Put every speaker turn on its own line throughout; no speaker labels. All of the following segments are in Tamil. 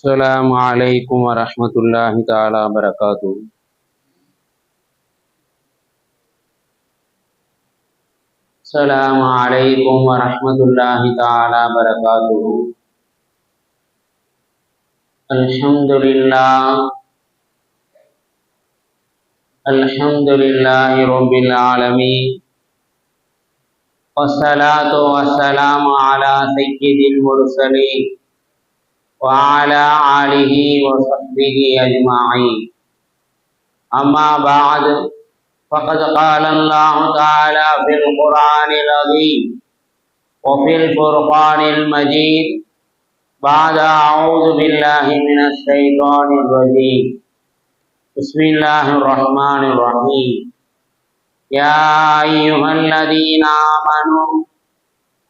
السلام عليكم ورحمة الله تعالى وبركاته السلام عليكم ورحمة الله تعالى وبركاته الحمد لله الحمد لله رب العالمين والصلاة والسلام على سيد المرسلين وعلى آله وصحبه أجمعين أما بعد فقد قال الله تعالى في القرآن العظيم وفي الفرقان المجيد بعد أعوذ بالله من الشيطان الرجيم بسم الله الرحمن الرحيم يا أيها الذين آمنوا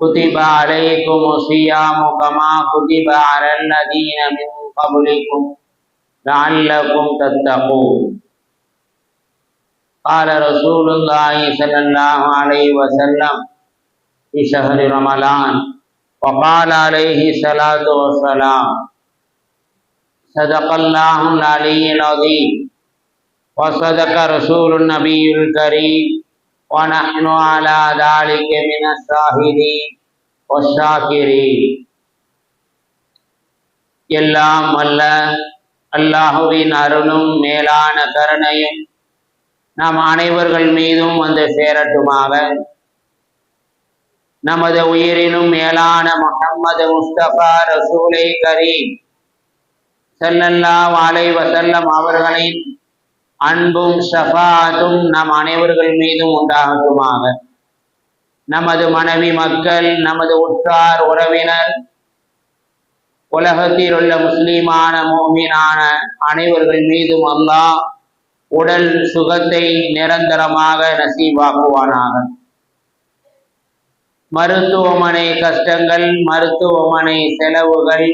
كتب عليكم الصيام كما كتب على الذين من قبلكم لعلكم تتقون قال رسول الله صلى الله عليه وسلم في شهر رمضان وقال عليه الصلاة والسلام صدق الله العلي العظيم وصدق رسول النبي الكريم ونحن على ذلك من الشاهدين والشاكرين எல்லாம் அல்ல அல்லாஹுவின் அருளும் மேலான கருணையும் நாம் அனைவர்கள் மீதும் வந்து சேரட்டுமாக நமது உயிரினும் மேலான முகம்மது முஸ்தபா ரசூலை கரீம் ஸல்லல்லாஹு அலைஹி வஸல்லம் அவர்களின் அன்பும் ஷஃபாத்தும் நம் அனைவர்கள் மீதும் உண்டாகட்டுமாக. நமது மனைவி மக்கள் நமது உற்றார் உறவினர் உலகத்தில் உள்ள முஸ்லீமான மோமீனான அனைவர்கள் மீதும் அல்லாஹ் உடல் சுகத்தை நிரந்தரமாக நசீவாக்குவானாக மருத்துவமனை கஷ்டங்கள் மருத்துவமனை செலவுகள்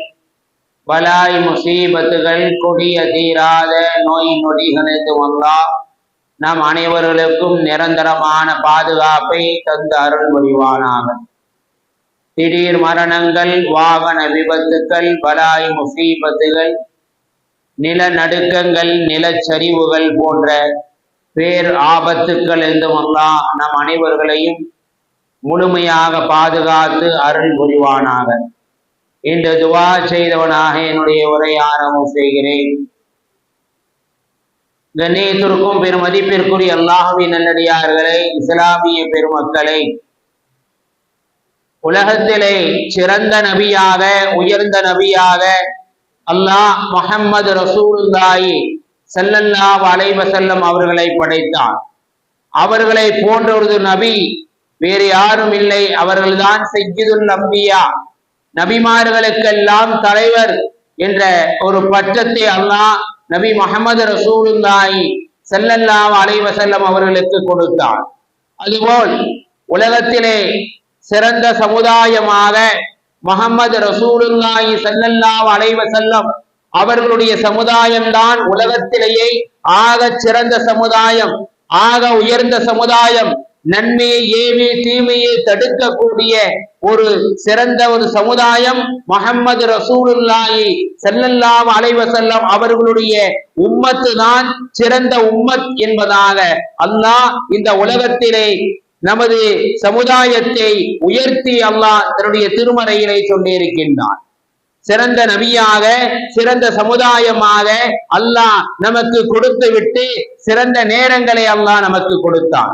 பலாய் முசீபத்துகள் கொடிய தீராத நோய் நொடிகளுக்கு வந்தா நம் அனைவர்களுக்கும் நிரந்தரமான பாதுகாப்பை தந்து அருள் புரிவானாக. திடீர் மரணங்கள் வாகன விபத்துக்கள் பலாய் முசீபத்துகள் நிலநடுக்கங்கள் நிலச்சரிவுகள் போன்ற பேர் ஆபத்துக்கள் என்றுமெல்லாம் நம் அனைவர்களையும் முழுமையாக பாதுகாத்து அருள் புரிவானாக. இன்று துவா செய்தவனாக என்னுடைய உரை ஆரம்பம் செய்கிறேன். கண்ணியத்திற்கும் பெருமதிப்பிற்குரிய அல்லாஹுவின் நல்லடியார்களை இஸ்லாமிய பெருமக்களை உலகத்திலே சிறந்த நபியாக உயர்ந்த நபியாக அல்லாஹ் முகம்மது ரசூலுல்லாயி செல்லல்லா அலைஹி செல்லம் அவர்களை படைத்தார் அவர்களை போன்ற ஒரு நபி வேறு யாரும் இல்லை. அவர்கள்தான் செய்யுதுல் நம்பியா நபிமார்களுக்கெல்லாம் தலைவர் என்ற ஒரு பட்டத்தை அல்லாஹ் நபி முகமது ரசூலுல்லாஹி செல்லல்லாம் அலைவசல்லம் அவர்களுக்கு கொடுத்தார் அதுபோல் உலகத்திலே சிறந்த சமுதாயமாக முகமது ரசூலுல்லாஹி செல்லல்லாம் அலைவசல்லம் அவர்களுடைய சமுதாயம்தான் உலகத்திலேயே ஆக சிறந்த சமுதாயம் ஆக உயர்ந்த சமுதாயம் நன்மையை ஏவி தீமையை தடுக்கக்கூடிய ஒரு சிறந்த ஒரு சமுதாயம் முகம்மது ரசூலுல்லாஹி செல்லல்லாம் அலைவசல்லம் அவர்களுடைய உம்மத்து தான் சிறந்த உம்மத் என்பதாக அல்லாஹ் இந்த உலகத்திலே நமது சமுதாயத்தை உயர்த்தி அல்லாஹ் தன்னுடைய திருமறையிலே சொல்லியிருக்கின்றான். சிறந்த நபியாக சிறந்த சமுதாயமாக அல்லாஹ் நமக்கு கொடுத்து விட்டு சிறந்த நேரங்களை அல்லாஹ் நமக்கு கொடுத்தான்.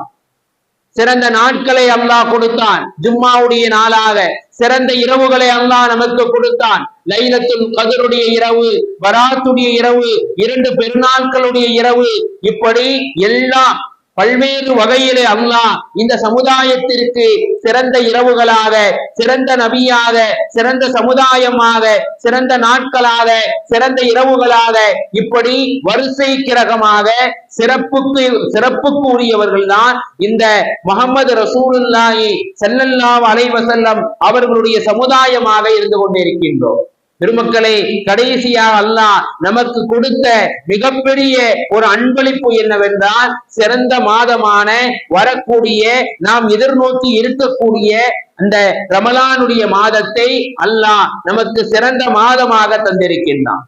சிறந்த நாட்களை அல்லாஹ் கொடுத்தான். ஜும்மாவுடைய நாளாக சிறந்த இரவுகளை அல்லாஹ் நமக்கு கொடுத்தான். லைலத்துல் கதருடைய இரவு வராத்துடைய இரவு இரண்டு பெருநாட்களுடைய இரவு. இப்படி எல்லாம் பல்வேறு வகையிலே அல்லாஹ் இந்த சமுதாயத்திற்கு சிறந்த இரவுகளாக சிறந்த நபியாக சிறந்த சமுதாயமாக சிறந்த நாட்களாக சிறந்த இரவுகளாக இப்படி வரிசை கிரகமாக சிறப்புக்கு சிறப்புக்கு உரியவர்கள் தான் இந்த முகமது ரசூலுல்லாஹி செல்லல்லா அலைவசல்லம் அவர்களுடைய சமுதாயமாக இருந்து கொண்டிருக்கின்றோம். பெருமக்களை கடைசியாக அல்லாஹ் நமக்கு கொடுத்த மிகப்பெரிய ஒரு அன்பளிப்பு என்னவென்றால் சிறந்த மாதமான வரக்கூடிய நாம் எதிர்நோக்கி இருக்கக்கூடிய அந்த ரமலானுடைய மாதத்தை அல்லாஹ் நமக்கு சிறந்த மாதமாக தந்திருக்கின்றான்.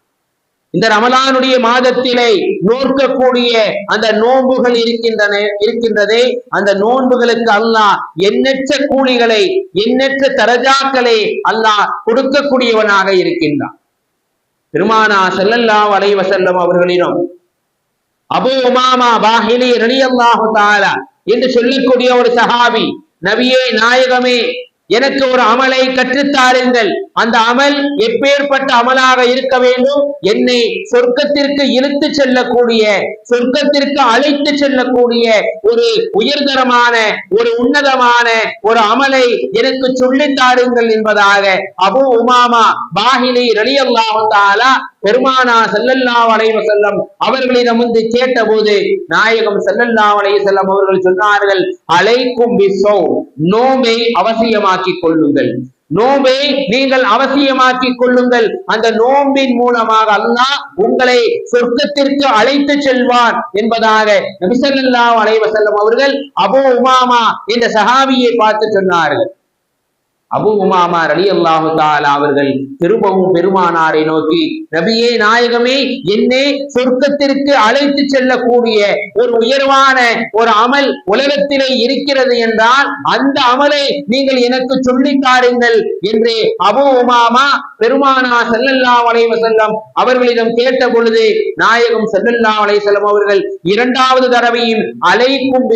இந்த ரமலானுடைய மாதத்திலே நோக்கக்கூடிய அந்த நோன்புகள் இருக்கின்றன இருக்கின்றதே. அந்த நோன்புகளுக்கு அல்லாஹ் எண்ணற்ற கூலிகளை எண்ணற்ற தரஜாக்களை அல்லாஹ் கொடுக்கக்கூடியவனாக இருக்கின்றான். பெருமானா செல்லல்லா வலைவ செல்லம் அவர்களிடம் அபு உமாமா பாஹிலி ரணியல்லாஹு தஆலா என்று சொல்லக்கூடிய ஒரு சஹாபி நபியே நாயகமே எனக்கு ஒரு அமலை கற்றுத்தாருங்கள். அந்த அமல் எப்பேற்பட்ட அமலாக இருக்க வேண்டும்? என்னை சொர்க்கத்திற்கு இழுத்து செல்லக்கூடிய சொர்க்கத்திற்கு அழைத்து செல்லக்கூடிய ஒரு உயர்தரமான ஒரு உன்னதமான ஒரு அமலை எனக்கு சொல்லித்தாருங்கள் என்பதாக அபு உமாமா பாஹிலி ரலியல்லாஹு பெருமானா செல்லல்லா வளைவ செல்லம் அவர்களிடம் வந்து கேட்டபோது நாயகம் செல்லல்லா வளைய செல்லம் அவர்கள் சொன்னார்கள் அலைக்கும் விசோ நோம்பை அவசியமாக்கிக் கொள்ளுங்கள். நோம்பை நீங்கள் அவசியமாக்கிக் கொள்ளுங்கள். அந்த நோம்பின் மூலமாக அல்லாஹ் உங்களை சொர்க்கத்திற்கு அழைத்து செல்வான் என்பதாக நபிசல்லா அலைவசல்லம் அவர்கள் அபோ உமாமா இந்த சஹாபியை பார்த்து சொன்னார்கள். அபு உமாமா ரலி அல்லாஹு தாலா அவர்கள் திரும்பவும் பெருமானாரை நோக்கி நபியே நாயகமே என்னே சொர்க்கத்திற்கு அழைத்து செல்லக்கூடிய ஒரு உயர்வான ஒரு அமல் உலகத்திலே இருக்கிறது என்றால் அந்த அமலை நீங்கள் எனக்கு சொல்லி தாருங்கள் என்று அபு உமாமா பெருமானா செல்லல்லா அலைஹி செல்லம் அவர்களிடம் கேட்ட பொழுது நாயகம் செல்லல்லா செல்லம் அவர்கள் இரண்டாவது தடவையும் அலைக்கும்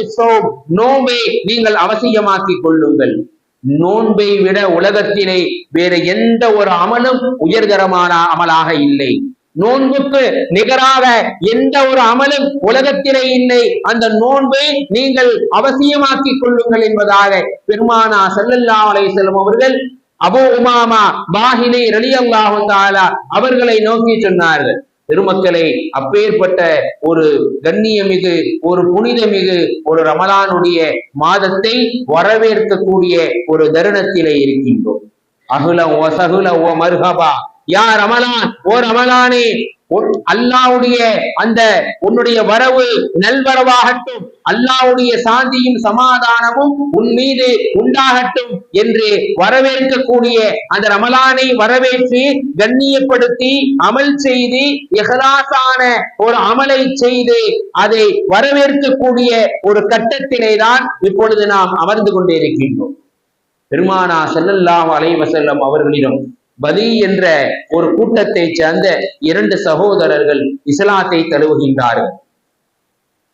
நோம்பை நீங்கள் அவசியமாக்கிக் கொள்ளுங்கள். நோன்பை விட உலகத்திலே வேறு எந்த ஒரு அமலும் உயர்கரமான அமலாக இல்லை. நோன்புக்கு நிகராக எந்த ஒரு அமலும் உலகத்திலே இல்லை. அந்த நோன்பை நீங்கள் அவசியமாக்கிக் கொள்ளுங்கள் என்பதாக பெருமானா செல்லல்லா அலை செல்லும் அவர்கள் அபூ உமாமா பாஹிலை ரலியல்லாஹு அவர்களை நோக்கி சொன்னார்கள். பெருமக்களை அப்பேற்பட்ட ஒரு கண்ணியமிகு ஒரு புனிதமிகு ஒரு ரமலானுடைய மாதத்தை வரவேற்கக்கூடிய ஒரு தருணத்திலே இருக்கின்றோம். அகுல ஓ சகுல ஓ மர்ஹபா. யா ரமலான் ஓ ரமலானே அல்லாவுடைய அந்த உன்னுடைய வரவு நல்வரவாகட்டும் அல்லாவுடைய சாந்தியும் சமாதானமும் உன் மீது உண்டாகட்டும் என்று வரவேற்கக்கூடிய அந்த ரமலானை வரவேற்று கண்ணியப்படுத்தி அமல் செய்து இஹலாசான ஒரு அமலை செய்து அதை வரவேற்கக்கூடிய ஒரு கட்டத்திலே தான் இப்பொழுது நாம் அமர்ந்து கொண்டிருக்கின்றோம். பெருமானா செல்லல்லாம் அலைவசல்லம் அவர்களிடம் பலி என்ற ஒரு கூட்டத்தை சேர்ந்த இரண்டு சகோதரர்கள் இஸ்லாத்தை தழுவுகின்றார்கள்.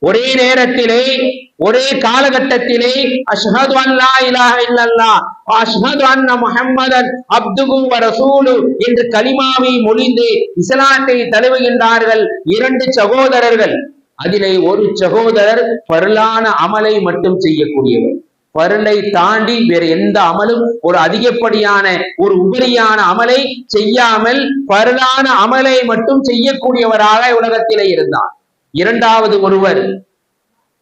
ஒரே நேரத்திலே ஒரே காலகட்டத்திலே அஷ்ஹது அல்லா இலாஹ இல்லல்லாஹ் அஷ்ஹது அன்ன முஹம்மதன் ரசூலு என்று கலிமாவை மொழிந்து இஸ்லாத்தை தழுவுகின்றார்கள் இரண்டு சகோதரர்கள். அதிலே ஒரு சகோதரர் பரலான அமலை மட்டும் செய்யக்கூடியவர். பருளை தாண்டி வேற எந்த அமலும் ஒரு அதிகப்படியான ஒரு உபரியான அமலை செய்யாமல் பருளான அமலை மட்டும் செய்யக்கூடியவராக உலகத்திலே இருந்தார். இரண்டாவது ஒருவர்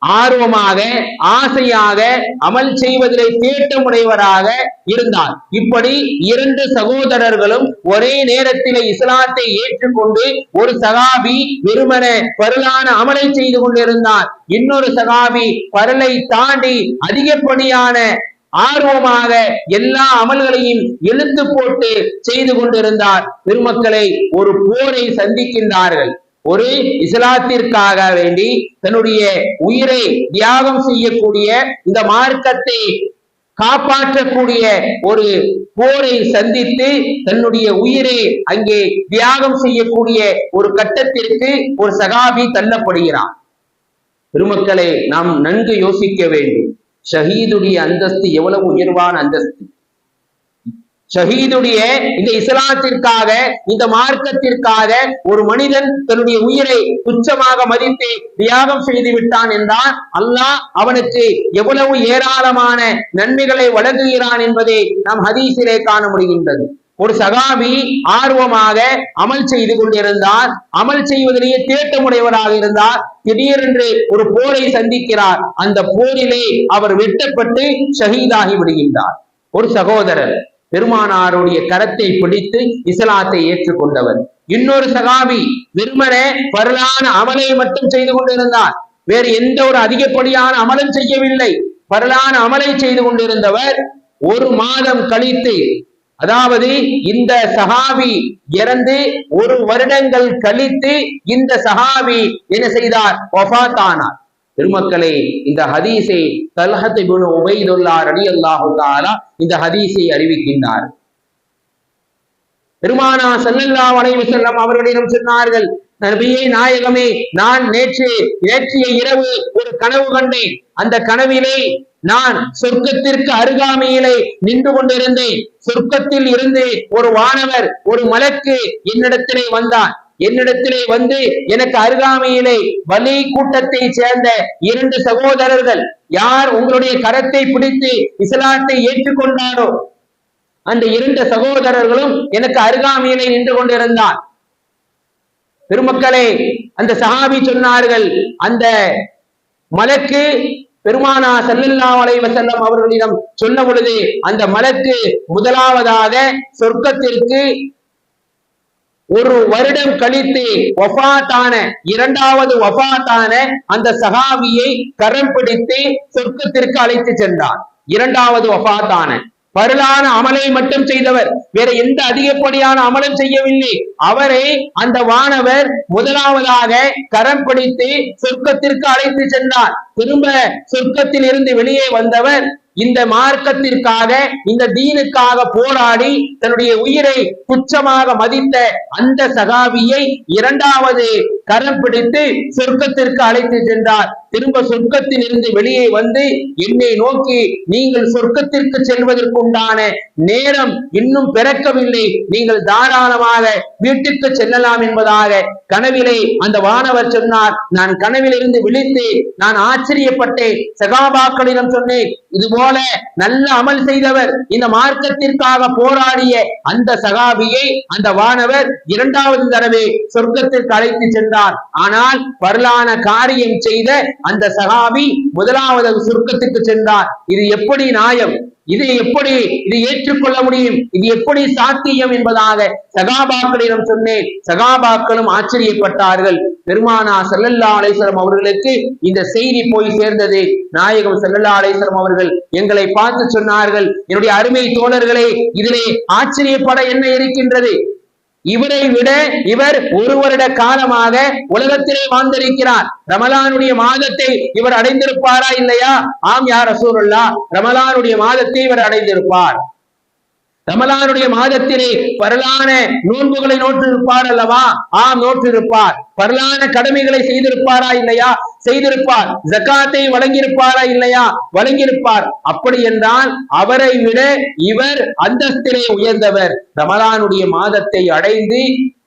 ஆர்வமாக ஆசையாக அமல் செய்வதிலே தேட்டமுடையவராக இருந்தார். இப்படி இரண்டு சகோதரர்களும் ஒரே நேரத்திலே இஸ்லாத்தை ஏற்றுக்கொண்டு ஒரு சகாபி வெறுமன பருளான அமலை செய்து கொண்டிருந்தார். இன்னொரு சகாபி பருளை தாண்டி அதிகப்படியான ஆர்வமாக எல்லா அமல்களையும் இழுத்து போட்டு செய்து கொண்டிருந்தார். பெருமக்களை ஒரு போரை சந்திக்கின்றார்கள். ஒரு இஸ்லாத்திற்காக வேண்டி தன்னுடைய உயிரை தியாகம் செய்யக்கூடிய இந்த மார்க்கத்தை காப்பாற்றக்கூடிய ஒரு போரை சந்தித்து தன்னுடைய உயிரை அங்கே தியாகம் செய்யக்கூடிய ஒரு கட்டத்திற்கு ஒரு சகாபி தள்ளப்படுகிறான் பெருமக்களை நாம் நன்கு யோசிக்க வேண்டும். ஷஹீதுடைய அந்தஸ்து எவ்வளவு உயர்வான அந்தஸ்து? ஷஹீதுடைய இந்த இஸ்லாத்திற்காக இந்த மார்க்கத்திற்காக ஒரு மனிதன் தன்னுடைய உயிரை துச்சமாக மதித்து தியாகம் செய்து விட்டான் என்றால் அல்லாஹ் அவனுக்கு எவ்வளவு ஏராளமான நன்மைகளை வழங்குகிறான் என்பதை நாம் ஹதீசிலே காண முடிகின்றது. ஒரு சகாபி ஆர்வமாக அமல் செய்து கொண்டிருந்தார். அமல் செய்வதிலேயே தேட்டமுடையவராக இருந்தார். திடீரென்று ஒரு போரை சந்திக்கிறார். அந்த போரிலே அவர் வெட்டப்பட்டு ஷஹீதாகி விடுகின்றார். ஒரு சகோதரர் பெருமானாருடைய கரத்தை பிடித்து இஸ்லாத்தை ஏற்றுக்கொண்டவர். இன்னொரு சகாபி வெறுமனே பரலான அமலை மட்டும் செய்து கொண்டிருந்தார். வேறு எந்த ஒரு அதிகப்படியான அமலும் செய்யவில்லை. பரலான அமலை செய்து கொண்டிருந்தவர் ஒரு மாதம் கழித்து அதாவது இந்த சஹாபி இறந்து ஒரு வருடங்கள் கழித்து இந்த சஹாபி என்ன செய்தார்? ஒஃபாத்தானார் பெருமக்களே இந்த ஹதீஸை தல்ஹத் குழு உபைதுல்லா ரலியல்லாஹு தஆலா இந்த ஹதீஸை அறிவிக்கின்றார். பெருமானா ஸல்லல்லாஹு வளைவு செல்லம் அவர்களிடம் சொன்னார்கள் நபியே நாயகமே நான் நேற்று நேற்றைய இரவு ஒரு கனவு கண்டேன். அந்த கனவிலே நான் சொர்க்கத்திற்கு அருகாமையிலே நின்று கொண்டிருந்தேன். சொர்க்கத்தில் இருந்து ஒரு வானவர் ஒரு மலக்கு என்னிடத்திலே வந்தான். என்னிடத்திலே வந்து எனக்கு அருகாமையிலே வலி கூட்டத்தை சேர்ந்த இரண்டு சகோதரர்கள் யார் உங்களுடைய கரத்தை பிடித்து இஸ்லாத்தை ஏற்றுக்கொண்டாரோ அந்த இரண்டு சகோதரர்களும் எனக்கு அருகாமையிலே நின்று கொண்டிருந்தான் பெருமக்களே அந்த சஹாபி சொன்னார்கள் அந்த மலக்கு பெருமானா ஸல்லல்லாஹு அலைவசல்லம் அவர்களிடம் சொன்ன பொழுது அந்த மலக்கு முதலாவதாக சொர்க்கத்திற்கு ஒரு வருடம் கழித்து வஃபாத்தான இரண்டாவது வஃபாத்தான அந்த சஹாபியை கரம் பிடித்து சொர்க்கத்திற்கு அழைத்து சென்றார் இரண்டாவது வஃபாத்தான பருளான அமலை மட்டும் செய்தவர். வேற எந்த அதிகப்படியான அமலும் செய்யவில்லை. அவரை அந்த வானவர் முதலாவதாக கரம் பிடித்து சொர்க்கத்திற்கு அழைத்து சென்றார். திரும்ப சொர்க்கத்தில் இருந்து வெளியே வந்தவர் இந்த மார்க்கத்திற்காக இந்த தீனுக்காக போராடி தன்னுடைய உயிரை குற்றமாக மதித்த அந்த சகாபியை இரண்டாவது கரம் பிடித்து சொர்க்கத்திற்கு அழைத்து சென்றார். திரும்ப சொர்க்கத்தில் இருந்து வெளியே வந்து என்னை நோக்கி நீங்கள் சொர்க்கத்திற்கு செல்வதற்குண்டான நேரம் இன்னும் பிறக்கவில்லை. நீங்கள் தாராளமாக வீட்டுக்கு செல்லலாம் என்பதாக கனவிலே அந்த வானவர் சொன்னார். நான் கனவிலிருந்து விழித்து நான் ஆச்சரியப்பட்டேன். சகாபாக்களிடம் சொன்னேன் இது போல நல்ல அமல் செய்தவர் இந்த மார்க்கத்திற்காக போராடிய அந்த சகாபியை அந்த வானவர் இரண்டாவது தடவை சொர்க்கத்திற்கு அழைத்து சென்றார். ஆனால் வரலான காரியம் செய்த அந்த சகாபி முதலாவது சுருக்கத்துக்கு சென்றார். இது எப்படி நியாயம்? இது எப்படி இது ஏற்றுக்கொள்ள முடியும்? இது எப்படி சாத்தியம் என்பதாக சகாபாக்களிடம் சொன்னேன். சகாபாக்களும் ஆச்சரியப்பட்டார்கள். பெருமானா செல்லல்லா அலைசலம் அவர்களுக்கு இந்த செய்தி போய் சேர்ந்தது. நாயகம் செல்லல்லா அலைசலம் அவர்கள் எங்களை பார்த்து சொன்னார்கள். என்னுடைய அருமை தோழர்களே இதிலே ஆச்சரியப்பட என்ன இருக்கின்றது? இவரை விட இவர் ஒரு வருட காலமாக உலகத்திலே வாழ்ந்திருக்கிறார். ரமலானுடைய மாதத்தை இவர் அடைந்திருப்பாரா இல்லையா? ஆம் யார் ரசூலுல்லா ரமலானுடைய மாதத்தை இவர் அடைந்திருப்பார். ரமலானுடைய மாதத்திலே பரலான நோன்புகளை நோற்றிருப்பார் அல்லவா? ஆம் நோற்றிருப்பார். பரலான கடமைகளை செய்திருப்பாரா இல்லையா? செய்திருப்பார். ஜக்காத்தை வழங்கியிருப்பாரா இல்லையா? வழங்கியிருப்பார். அப்படி என்றால் அவரை விட இவர் அந்தஸ்திலே உயர்ந்தவர். ரமலானுடைய மாதத்தை அடைந்து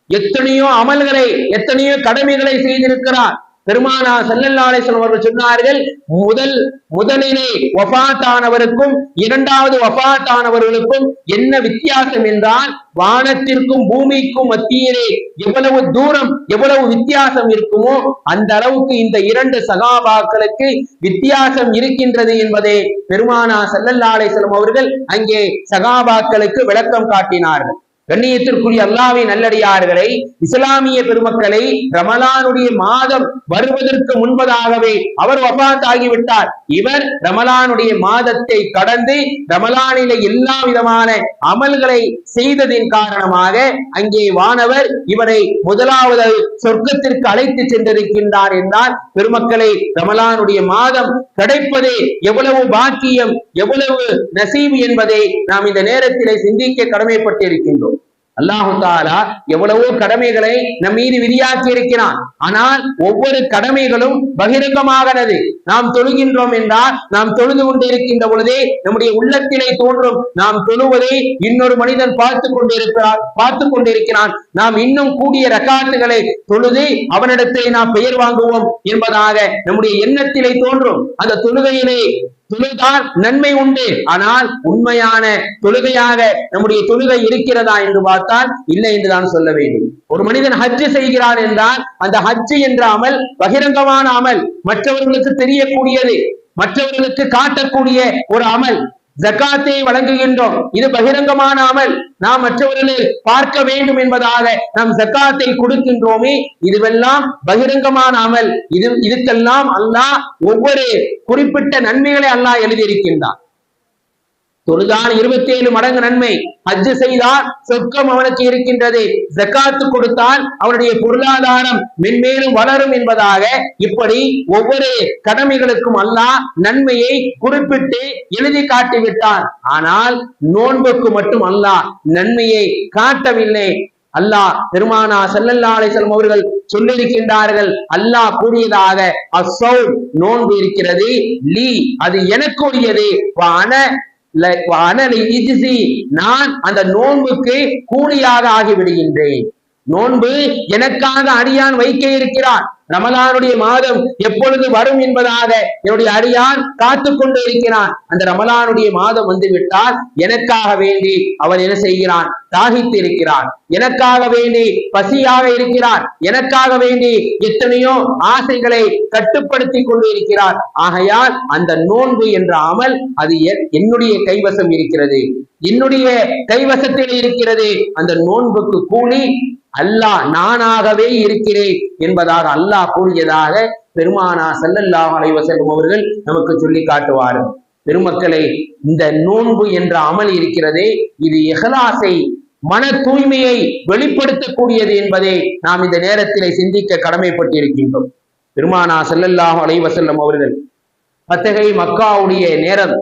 எத்தனையோ அமல்களை எத்தனையோ கடமைகளை செய்திருக்கிறார். பெருமானா செல்லல்லாலேசன் அவர்கள் சொன்னார்கள் முதல் முதலிலே ஒபாத்தானவருக்கும் இரண்டாவது ஒபாத்தானவர்களுக்கும் என்ன வித்தியாசம் என்றால் வானத்திற்கும் பூமிக்கும் மத்தியிலே எவ்வளவு தூரம் எவ்வளவு வித்தியாசம் இருக்குமோ அந்த அளவுக்கு இந்த இரண்டு சகாபாக்களுக்கு வித்தியாசம் இருக்கின்றது என்பதை பெருமானா செல்லல்லாலேசனம் அவர்கள் அங்கே சகாபாக்களுக்கு விளக்கம் காட்டினார்கள். கண்ணியத்திற்குரிய அல்லாவின் நல்லடியார்களை இஸ்லாமிய பெருமக்களை ரமலானுடைய மாதம் வருவதற்கு முன்பதாகவே அவர் வபாத் ஆகிவிட்டார் இவர் ரமலானுடைய மாதத்தை கடந்து ரமலானில எல்லா விதமான அமல்களை செய்ததின் காரணமாக அங்கே வானவர் இவரை முதலாவது சொர்க்கத்திற்கு அழைத்து சென்றிருக்கின்றார் என்றால் பெருமக்களை ரமலானுடைய மாதம் கிடைப்பதே எவ்வளவு பாக்கியம் எவ்வளவு நசீவு என்பதை நாம் இந்த நேரத்திலே சிந்திக்க கடமைப்பட்டிருக்கின்றோம். அல்லாஹு தாலா எவ்வளவோ கடமைகளை நம் மீது விதியாக்கி இருக்கிறான் ஆனால் ஒவ்வொரு கடமைகளும் பகிரங்கமாகிறது நாம் தொழுகின்றோம் என்றால் நாம் தொழுது கொண்டு இருக்கின்ற பொழுதே நம்முடைய உள்ளத்திலே தோன்றும். நாம் தொழுவதை இன்னொரு மனிதன் பார்த்து கொண்டிருக்கிறார் பார்த்து கொண்டிருக்கிறான். நாம் இன்னும் கூடிய ரெக்கார்டுகளை தொழுது அவனிடத்திலே நாம் பெயர் வாங்குவோம் என்பதாக நம்முடைய எண்ணத்திலே தோன்றும். அந்த தொழுகையிலே தொழுதால் நன்மை உண்டு. ஆனால் உண்மையான தொழுகையாக நம்முடைய தொழுகை இருக்கிறதா என்று பார்த்தால் இல்லை என்று நான் சொல்ல வேண்டும். ஒரு மனிதன் ஹஜ்ஜு செய்கிறான் என்றால் அந்த ஹஜ்ஜு என்ற அமல் பகிரங்கமான அமல். மற்றவர்களுக்கு தெரியக்கூடியது மற்றவர்களுக்கு காட்டக்கூடிய ஒரு அமல். ஜக்காத்தை வழங்குகின்றோம். இது பகிரங்கமான அமல் நாம் மற்றவர்களை பார்க்க வேண்டும் என்பதாக நாம் ஜக்காத்தை கொடுக்கின்றோமே. இதுவெல்லாம் பகிரங்கமான அமல் இது இதுக்கெல்லாம் அல்லாஹ் ஒவ்வொரு குறிப்பிட்ட நன்மைகளை அல்லாஹ் எழுதியிருக்கின்றான். தொழுதான் இருபத்தி ஏழு மடங்கு நன்மை. அஜு செய்தால் சொர்க்கம் அவனுக்கு இருக்கின்றது. ஜக்காத்து கொடுத்தால் அவனுடைய பொருளாதாரம் மென்மேலும் வளரும் என்பதாக இப்படி ஒவ்வொரு கடமைகளுக்கும் அல்லாஹ் நன்மையை குறிப்பிட்டு எழுதி காட்டிவிட்டான். ஆனால் நோன்புக்கு மட்டும் அல்லாஹ் நன்மையை காட்டவில்லை. அல்லாஹ் பெருமானா செல்லல்லாலை அலைஹி அவர்கள் சொல்லியிருக்கின்றார்கள் அல்லாஹ் கூறியதாக அசௌ நோன்பு இருக்கிறது லீ அது எனக்குரியது. நான் அந்த நோன்புக்கு கூலியாக ஆகிவிடுகின்றேன். நோன்பு எனக்காக அடியான் வைக்க இருக்கிறான். ரமலானுடைய மாதம் எப்பொழுது வரும் என்பதாக என்னுடைய அடியான் காத்து கொண்டு இருக்கிறான். அந்த ரமலானுடைய மாதம் வந்து விட்டால் எனக்காக வேண்டி அவன் என்ன செய்கிறான்? தாகித்து இருக்கிறான். எனக்காக வேண்டி பசியாக இருக்கிறான். எனக்காக வேண்டி எத்தனையோ ஆசைகளை கட்டுப்படுத்தி கொண்டு இருக்கிறான். ஆகையால் அந்த நோன்பு என்ற அமல் அது என்னுடைய கைவசம் இருக்கிறது. என்னுடைய கைவசத்தில் இருக்கிறது. அந்த நோன்புக்கு கூலி அல்லாஹ் நானாகவே இருக்கிறேன் என்பதாக அல்லாஹ் கூறியதாக பெருமானா ஸல்லல்லாஹு அலைஹி அவர்கள் நமக்கு சொல்லி காட்டுவார்கள் பெருமக்களை இந்த நோன்பு என்ற அமல் இருக்கிறதே இது எஹலாசை மன தூய்மையை வெளிப்படுத்தக்கூடியது என்பதை நாம் இந்த நேரத்திலே சிந்திக்க கடமைப்பட்டிருக்கின்றோம். பெருமானா செல்லல்லாஹ் அலைவ செல்லும் அவர்கள் பத்தகை மக்காவுடைய நேரம்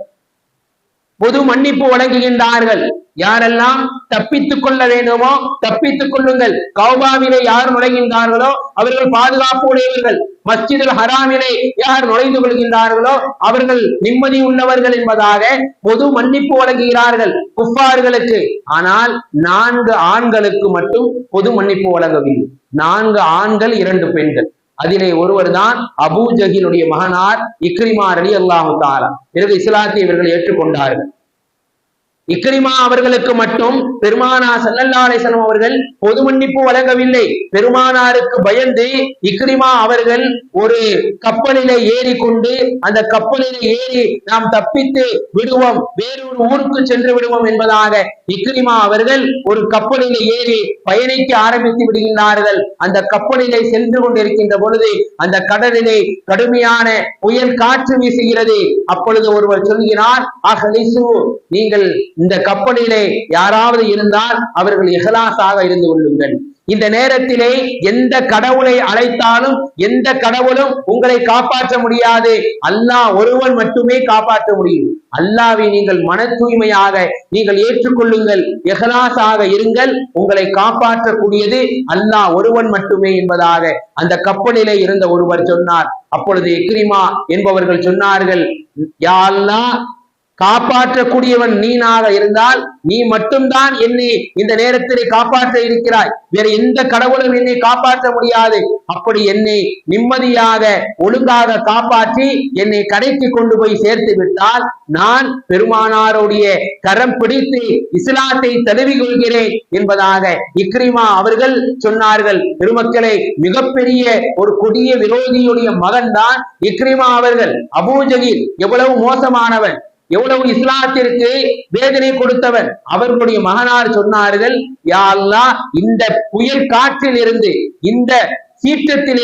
பொது மன்னிப்பு வழங்குகின்றார்கள். யாரெல்லாம் தப்பித்துக் கொள்ள வேண்டுமோ தப்பித்துக் கொள்ளுங்கள். கௌபாவிலே யார் நுழைகின்றார்களோ அவர்கள் பாதுகாப்பு உடையவர்கள். மஸ்ஜிதில் ஹராமிலே யார் நுழைந்து கொள்கின்றார்களோ அவர்கள் நிம்மதி உள்ளவர்கள் என்பதாக பொது மன்னிப்பு வழங்குகிறார்கள் குஃபார்களுக்கு. ஆனால் நான்கு ஆண்களுக்கு மட்டும் பொது மன்னிப்பு வழங்கவில்லை. நான்கு ஆண்கள் இரண்டு பெண்கள். அதிலே ஒருவர் தான் அபூ ஜஹிலுடைய மகனார் இக்ரிமா அலி அல்லாஹு தாலா பிறகு இஸ்லாத்தை இவர்கள் ஏற்றுக்கொண்டார்கள். இக்ரிமா அவர்களுக்கு மட்டும் பெருமானா ஸல்லல்லாஹு அலைஹி அவர்கள் பொது மன்னிப்பு வழங்கவில்லை. பெருமானாருக்கு பயந்து இக்ரிமா அவர்கள் ஒரு கப்பலிலே ஏறிக்கொண்டு அந்த கப்பலிலே ஏறி நாம் தப்பித்து விடுவோம். வேறொரு ஊருக்கு சென்று விடுவோம் என்பதாக இக்ரிமா அவர்கள் ஒரு கப்பலிலே ஏறி பயணிக்க ஆரம்பித்து விடுகின்றார்கள். அந்த கப்பலிலே சென்று கொண்டிருக்கின்ற பொழுது அந்த கடலிலே கடுமையான புயல் காற்று வீசுகிறது. அப்பொழுது ஒருவர் சொல்கிறார் நீங்கள் இந்த கப்பலிலே யாராவது இருந்தால் அவர்கள் இஹ்லாஸாக இருந்து கொள்ளுங்கள். இந்த நேரத்திலே எந்த கடவுளை அழைத்தாலும் எந்த கடவுளும் உங்களை காப்பாற்ற முடியாது. அல்லாஹ் ஒருவன் மட்டுமே காப்பாற்ற முடியும். அல்லாவை நீங்கள் மன தூய்மையாக நீங்கள் ஏற்றுக்கொள்ளுங்கள். எஹலாஸாக இருங்கள். உங்களை காப்பாற்றக்கூடியது அல்லாஹ் ஒருவன் மட்டுமே என்பதாக அந்த கப்பலிலே இருந்த ஒருவர் சொன்னார். அப்பொழுது இக்ரிமா என்பவர்கள் சொன்னார்கள் யா காப்பாற்றக்கூடியவன் நீனாக இருந்தால் நீ மட்டும்தான் என்னை இந்த நேரத்திலே காப்பாற்ற இருக்கிறாய். வேற எந்த கடவுளும் என்னை காப்பாற்ற முடியாது. அப்படி என்னை நிம்மதியாக ஒழுங்காக காப்பாற்றி என்னை கடைக்கு கொண்டு போய் சேர்த்து விட்டால் நான் பெருமானாருடைய கரம் பிடித்து இஸ்லாத்தை தழுவி கொள்கிறேன் என்பதாக இக்ரிமா அவர்கள் சொன்னார்கள். பெருமக்களை மிகப்பெரிய ஒரு கொடிய விரோதியுடைய மகன்தான் இக்ரிமா அவர்கள். அபூஜகில் எவ்வளவு மோசமானவன். எவ்வளவு இஸ்லாத்திற்கு வேதனை கொடுத்தவர் அவர்களுடைய மகனார் சொன்னார்கள் யா இந்த புயல் காற்றில் இருந்து இந்த சீற்றத்தில்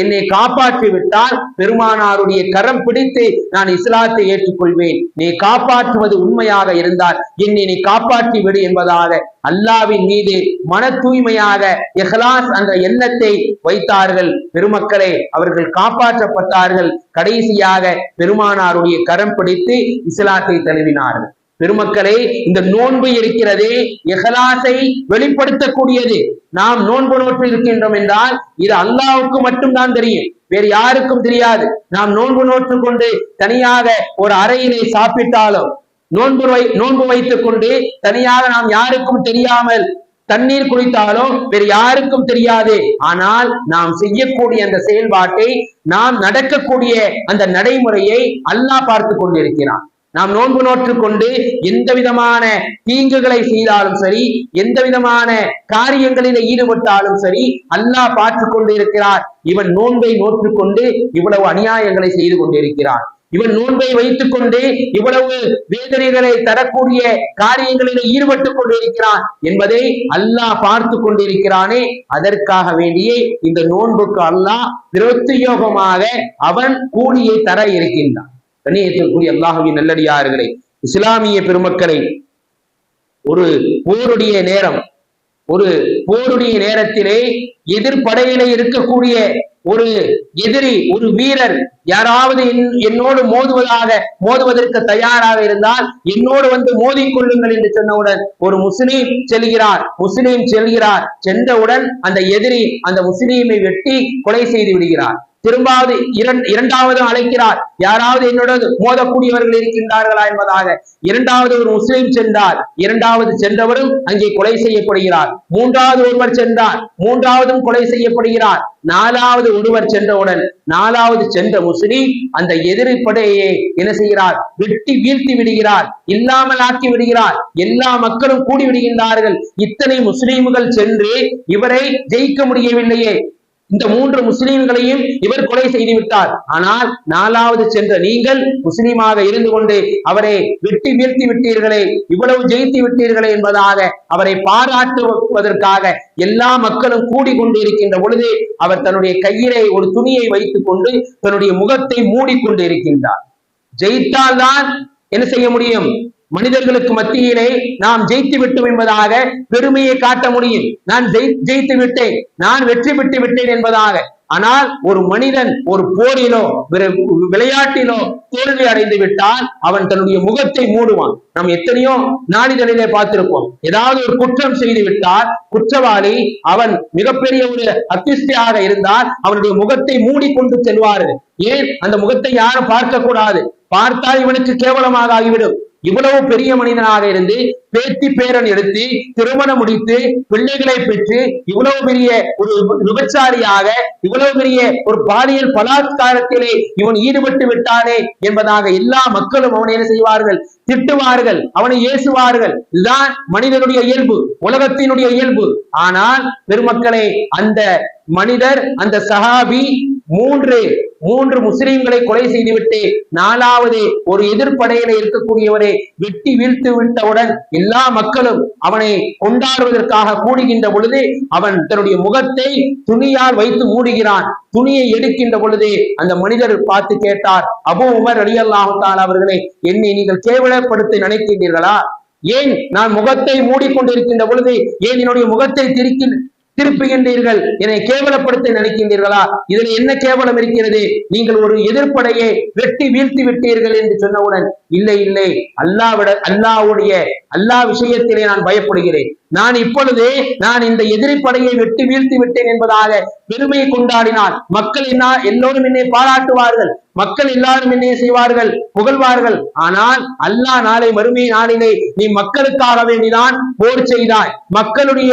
என்னை காப்பாற்றி விட்டால் பெருமானாருடைய கரம் பிடித்து நான் இஸ்லாத்தை ஏற்றுக்கொள்வேன். நீ காப்பாற்றுவது உண்மையாக இருந்தால் என்னை நீ காப்பாற்றி விடு என்பதாக அல்லாவின் மீது மன தூய்மையாக எஹ்லாஸ் என்ற எண்ணத்தை வைத்தார்கள். பெருமக்களை அவர்கள் காப்பாற்றப்பட்டார்கள். கடைசியாக பெருமானாருடைய கரம் பிடித்து இஸ்லாத்தை தழுவினார்கள். பெருமக்களே இந்த நோன்பு இருக்கிறது எகலாசை வெளிப்படுத்தக்கூடியது. நாம் நோன்பு நோற்று இருக்கின்றோம் என்றால் இது அல்லாவுக்கு மட்டும்தான் தெரியும். வேறு யாருக்கும் தெரியாது. நாம் நோன்பு நோற்று கொண்டு தனியாக ஒரு அறையினை சாப்பிட்டாலும் நோன்பு வை நோன்பு வைத்துக் கொண்டு தனியாக நாம் யாருக்கும் தெரியாமல் தண்ணீர் குடித்தாலும் வேறு யாருக்கும் தெரியாது. ஆனால் நாம் செய்யக்கூடிய அந்த செயல்பாட்டை நாம் நடக்கக்கூடிய அந்த நடைமுறையை அல்லாஹ் பார்த்து கொண்டிருக்கிறான். நாம் நோன்பு நோற்று கொண்டு எந்த விதமான தீங்குகளை செய்தாலும் சரி எந்த விதமான காரியங்களில் ஈடுபட்டாலும் சரி அல்லாஹ் பார்த்து கொண்டு இருக்கிறார் இவன் நோன்பை நோற்று கொண்டு இவ்வளவு அநியாயங்களை செய்து கொண்டிருக்கிறான். இவன் நோன்பை வைத்துக் கொண்டு இவ்வளவு வேதனைகளை தரக்கூடிய காரியங்களில் ஈடுபட்டுக் கொண்டிருக்கிறான் என்பதை அல்லாஹ் பார்த்து கொண்டிருக்கிறானே. அதற்காக வேண்டியே இந்த நோன்புக்கு அல்லாஹ் பிரத்யோகமாக அவன் கூலியை தர இருக்கின்றான். கண்ணியத்திற்குரிய அல்லாஹுவின் நல்லடியார்களே இஸ்லாமிய பெருமக்களை ஒரு போருடைய நேரம் ஒரு போருடைய நேரத்திலே எதிர்ப்படையில இருக்கக்கூடிய ஒரு எதிரி ஒரு வீரர் யாராவது என்- என்னோடு மோதுவதாக மோதுவதற்கு தயாராக இருந்தால் என்னோடு வந்து மோதி கொள்ளுங்கள் என்று சொன்னவுடன் ஒரு முஸ்லீம் செல்கிறார் முஸ்லீம் செல்கிறார் சென்றவுடன் அந்த எதிரி அந்த முஸ்லீமை வெட்டி கொலை செய்து விடுகிறார். திரும்பாவது இரண்டாவது அழைக்கிறார். யாராவது என்னுடன் மோதக்கூடியவர்கள் இருக்கின்றார்களா என்பதாக. இரண்டாவது ஒரு முஸ்லீம் சென்றார். இரண்டாவது சென்றவரும் அங்கே கொலை செய்யப்படுகிறார். மூன்றாவது ஒருவர் சென்றார். மூன்றாவதும் கொலை செய்யப்படுகிறார். நாலாவது ஒருவர் சென்றவுடன் நாலாவது சென்ற முசிறி அந்த எதிரி என்ன செய்கிறார்? வெட்டி வீழ்த்தி விடுகிறார் இல்லாமல் ஆக்கி விடுகிறார். எல்லா மக்களும் கூடி விடுகின்றார்கள். இத்தனை முஸ்லீம்கள் சென்று இவரை ஜெயிக்க முடியவில்லையே. இந்த மூன்று முஸ்லிம்களையும் இவர் கொலை செய்து விட்டார் ஆனால் நாலாவது சென்ற நீங்கள் முஸ்லீமாக இருந்து கொண்டு அவரை வெட்டி வீழ்த்தி விட்டீர்களே இவ்வளவு ஜெயித்து விட்டீர்களே என்பதாக அவரை பாராட்டுவதற்காக எல்லா மக்களும் கூடி கொண்டு இருக்கின்ற பொழுது அவர் தன்னுடைய கையிலே ஒரு துணியை வைத்துக் கொண்டு தன்னுடைய முகத்தை மூடிக்கொண்டு இருக்கின்றார் ஜெயித்தால்தான் என்ன செய்ய முடியும்? மனிதர்களுக்கு மத்தியிலே நாம் ஜெயித்து விட்டோம் என்பதாக பெருமையை காட்ட முடியும். நான் ஜெயித்து விட்டேன். நான் வெற்றி பெற்று விட்டேன் என்பதாக. ஆனால் ஒரு மனிதன் ஒரு போரிலோ விளையாட்டிலோ தோல்வி அடைந்து விட்டால் அவன் தன்னுடைய முகத்தை மூடுவான். நாம் எத்தனையோ நாளிதழிலே பார்த்திருப்போம். ஏதாவது ஒரு குற்றம் செய்து விட்டால் குற்றவாளி அவன் மிகப்பெரிய ஒரு அத்திஷ்டியாக இருந்தால் அவனுடைய முகத்தை மூடிக்கொண்டு செல்வார்கள். ஏன்? அந்த முகத்தை யாரும் பார்க்க கூடாது பார்த்தால் இவனுக்கு கேவலமாக ஆகிவிடும். இவ்வளவு பெரிய மனிதனாக இருந்து பேத்தி பேரன் எடுத்து திருமணம் முடித்து பிள்ளைகளை பெற்று இவ்வளவு பெரிய ஒரு விபச்சாரியாக இவ்வளவு பெரிய ஒரு பாலியல் பலாத்காரத்திலே இவன் ஈடுபட்டு விட்டானே என்பதாக எல்லா மக்களும் அவனை என்ன செய்வார்கள்? திட்டுவார்கள். அவனை ஏசுவார்கள். இதுதான் மனிதனுடைய இயல்பு உலகத்தினுடைய இயல்பு. ஆனால் பெருமக்களே அந்த மனிதர் அந்த சஹாபி மூன்று மூன்று முஸ்லிம்களை கொலை செய்துவிட்டு நாலாவது ஒரு எதிர்ப்படையில இருக்கக்கூடியவரை வெட்டி வீழ்த்து விட்டவுடன் எல்லா மக்களும் அவனை கொண்டாடுவதற்காக கூடுகின்ற பொழுது அவன் தன்னுடைய முகத்தை துணியால் வைத்து மூடுகிறான். துணியை எடுக்கின்ற பொழுது அந்த மனிதர் பார்த்து கேட்டார் அபு உமர் அலி அல்லாஹால் அவர்களை என்னை நீங்கள் கேவலப்படுத்தி நினைக்கின்றீர்களா? ஏன் நான் முகத்தை மூடிக்கொண்டிருக்கின்ற பொழுது ஏன் என்னுடைய முகத்தை திருக்கி திருப்புகின்றீர்கள். என்னை கேவலப்படுத்த நினைக்கின்றீர்களா? இதில் என்ன கேவலம் இருக்கிறது? நீங்கள் ஒரு எதிர்ப்படையை வெட்டி வீழ்த்தி விட்டீர்கள் என்று சொன்னவுடன் இல்லை இல்லை அல்லாவிட அல்லாவுடைய அல்லாஹ் விஷயத்திலே நான் பயப்படுகிறேன். நான் இப்பொழுது நான் இந்த எதிரிப்படையை வெட்டி வீழ்த்தி விட்டேன் என்பதாக பெருமையை கொண்டாடினால் மக்கள் என்ன எல்லோரும் என்னை பாராட்டுவார்கள். மக்கள் எல்லாரும் என்ன செய்வார்கள் புகழ்வார்கள். ஆனால் அல்லாஹ் நாளை மறுமை நாளிலே நீ மக்களுக்காக வேண்டிதான் போர் செய்தாய். மக்களுடைய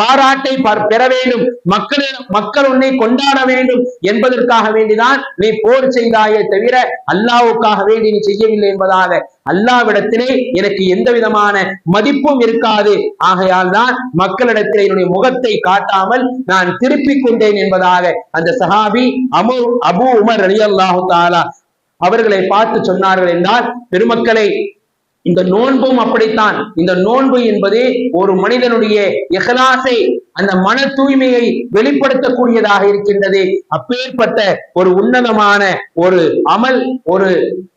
பாராட்டை பெற வேண்டும். மக்கள் மக்கள் உன்னை கொண்டாட வேண்டும் என்பதற்காக வேண்டிதான் நீ போர் செய்தாயே தவிர அல்லாவுக்காக வேண்டி நீ செய்யவில்லை என்பதாக. அல்லாவிடத்திலே எனக்கு எந்த விதமான மதிப்பும் இருக்காது. ஆகையால் தான் மக்களிடத்திலே என்னுடைய முகத்தை காட்டாமல் நான் திருப்பிக் கொண்டேன் என்பதாக அந்த சஹாபி அமு அபு உமர் அலி அல்லாஹு தாலா அவர்களை பார்த்து சொன்னார்கள் என்றால் பெருமக்களை இந்த நோன்பும் அப்படித்தான். இந்த நோன்பு என்பது ஒரு மனிதனுடைய எகலாசை அந்த மன தூய்மையை வெளிப்படுத்தக்கூடியதாக இருக்கின்றது. அப்பேற்பட்ட ஒரு உன்னதமான ஒரு அமல் ஒரு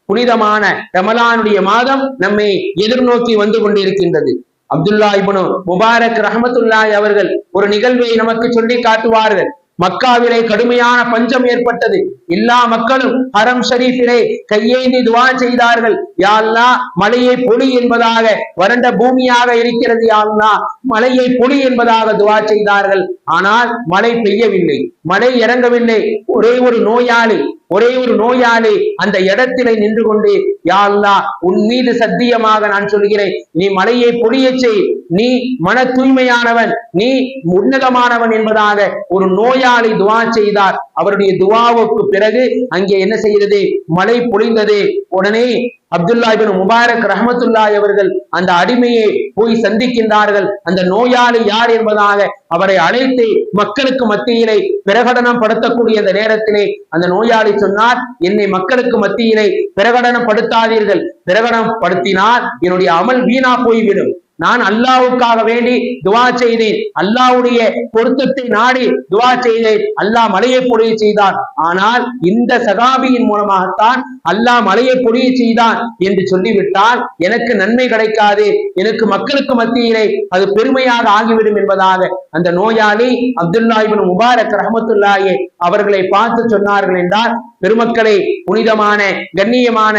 புனிதமான ரமலானுடைய மாதம் நம்மை எதிர்நோக்கி வந்து கொண்டிருக்கின்றது. அப்துல்லா இபனு முபாரக் ரஹமத்துல்லாய் அவர்கள் ஒரு நிகழ்வை நமக்கு சொல்லி காட்டுவார்கள். மக்காவிலே கடுமையான பஞ்சம் ஏற்பட்டது. எல்லா மக்களும் ஹரம் ஷரீஃபிலே கையேந்தி துவா செய்தார்கள். யாழ்லா மலையை பொலி என்பதாக வறண்ட பூமியாக இருக்கிறது யாழ்லா மலையை பொலி என்பதாக துவா செய்தார்கள். ஆனால் மழை பெய்யவில்லை. மழை இறங்கவில்லை. ஒரே ஒரு நோயாளி ஒரே ஒரு நோயாளி அந்த இடத்திலே நின்று கொண்டு யாழ்லா உன் மீது சத்தியமாக நான் சொல்கிறேன். நீ மலையை பொழிய செய். நீ மன தூய்மையானவன். நீ உன்னதமானவன் என்பதாக ஒரு நோயாளி துவா செய்தார். அவருடைய துவாவுக்கு பிறகு அங்கே என்ன செய்கிறது மழை பொழிந்தது. உடனே அப்துல்லாஹிபின் முபாரக் ரஹமத்துல்லாய் அவர்கள் அந்த அடிமையை போய் சந்திக்கின்றார்கள். அந்த நோயாளி யார் என்பதாக அவரை அழைத்து மக்களுக்கு மத்தியிலே பிரகடனம் படுத்தக்கூடிய அந்த நேரத்திலே அந்த நோயாளி சொன்னார் என்னை மக்களுக்கு மத்தியிலே பிரகடனம் படுத்தாதீர்கள் பிரகடனம் படுத்தினால் என்னுடைய அமல் வீணா போய்விடும். நான் அல்லாவுக்காக வேண்டி துவா செய்தேன். அல்லாவுடைய பொருத்தத்தை நாடி துவா செய்தேன். அல்லாஹ் மலையை பொழிய செய்தான். ஆனால் இந்த சகாபியின் மூலமாகத்தான் அல்லாஹ் மலையை பொழிய செய்தான் என்று சொல்லிவிட்டால் எனக்கு நன்மை கிடைக்காது. எனக்கு மக்களுக்கு மத்தியிலே அது பெருமையாக ஆகிவிடும் என்பதாக அந்த நோயாளி அப்துல்லாஹிபின் முபாரக் ரஹமத்துல்லாயே அவர்களை பார்த்து சொன்னார்கள் என்றால் பெருமக்களை புனிதமான கண்ணியமான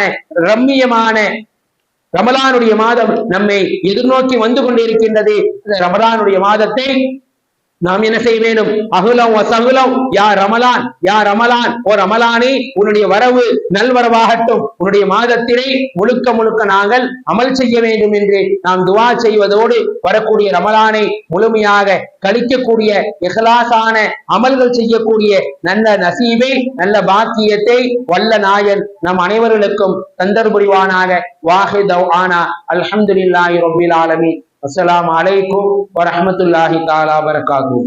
ரம்மியமான ரமலானுடைய மாதம் நம்மை எதிர்நோக்கி வந்து கொண்டிருக்கின்றது. இந்த ரமலானுடைய மாதத்தை நாம் என்ன செய்ய வேண்டும்? அகுலம் சகுலம். யா ரமலான் யா ரமலான். ஓ ரமலானே உன்னுடைய வரவு நல்வரவாகட்டும் உன்னுடைய மாதத்தினை முழுக்க முழுக்க நாங்கள் அமல் செய்ய வேண்டும் என்று நாம் துவா செய்வதோடு வரக்கூடிய ரமலானை முழுமையாக கழிக்கக்கூடிய இஹலாசான அமல்கள் செய்யக்கூடிய நல்ல நசீபை நல்ல பாக்கியத்தை வல்ல நாயன் நம் அனைவர்களுக்கும் தந்தர் புரிவானாக. வாஹித் ஆனா. அல்ஹம்துலில்லாஹி ரப்பில் அஸ்லாம் அலைக்கும் வரமத்துல்லாஹி தாலா வரகாத்துஹு.